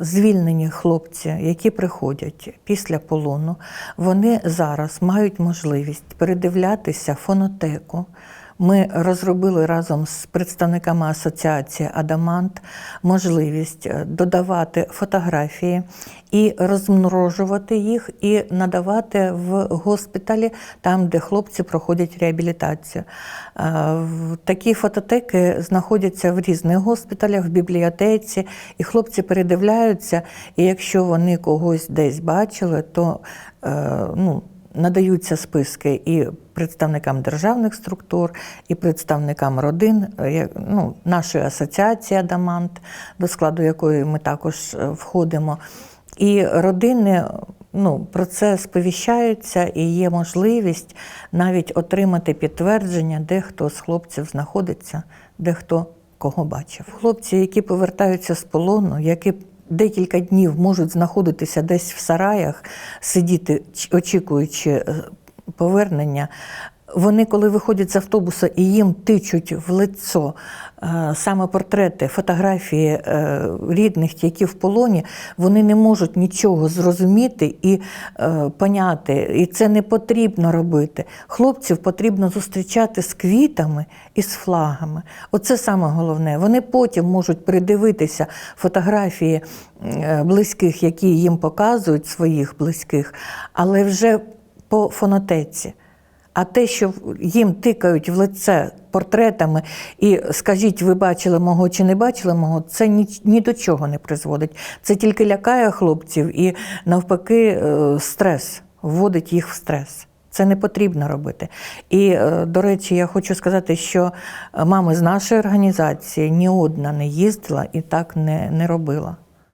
звільнені хлопці, які приходять після полону, вони зараз мають можливість передивлятися фонотеку. Ми розробили разом з представниками асоціації Адамант можливість е, додавати фотографії і розмножувати їх, і надавати в госпіталі, там, де хлопці проходять реабілітацію. Е, Такі фототеки знаходяться в різних госпіталях, в бібліотеці, і хлопці передивляються. І якщо вони когось десь бачили, то е, ну, надаються списки і представникам державних структур, і представникам родин, е, ну, нашої асоціації Адамант, до складу якої ми також е, входимо. І родини ну, про це сповіщаються, і є можливість навіть отримати підтвердження, де хто з хлопців знаходиться, де хто кого бачив. Хлопці, які повертаються з полону, які декілька днів можуть знаходитися десь в сараях, сидіти, очікуючи е, повернення. Вони, коли виходять з автобуса і їм тичуть в лицо е, саме портрети, фотографії е, рідних, які в полоні, вони не можуть нічого зрозуміти і е, поняти. І це не потрібно робити. Хлопців потрібно зустрічати з квітами і з флагами. Оце саме головне. Вони потім можуть придивитися фотографії близьких, які їм показують своїх близьких, але вже по фонотеці. А те, що їм тикають в лице портретами і скажіть, ви бачили мого чи не бачили мого, це ні, ні до чого не призводить. Це тільки лякає хлопців і навпаки е, стрес, вводить їх в стрес. Це не потрібно робити. І, е, до речі, я хочу сказати, що мами з нашої організації ні одна не їздила і так не, не робила.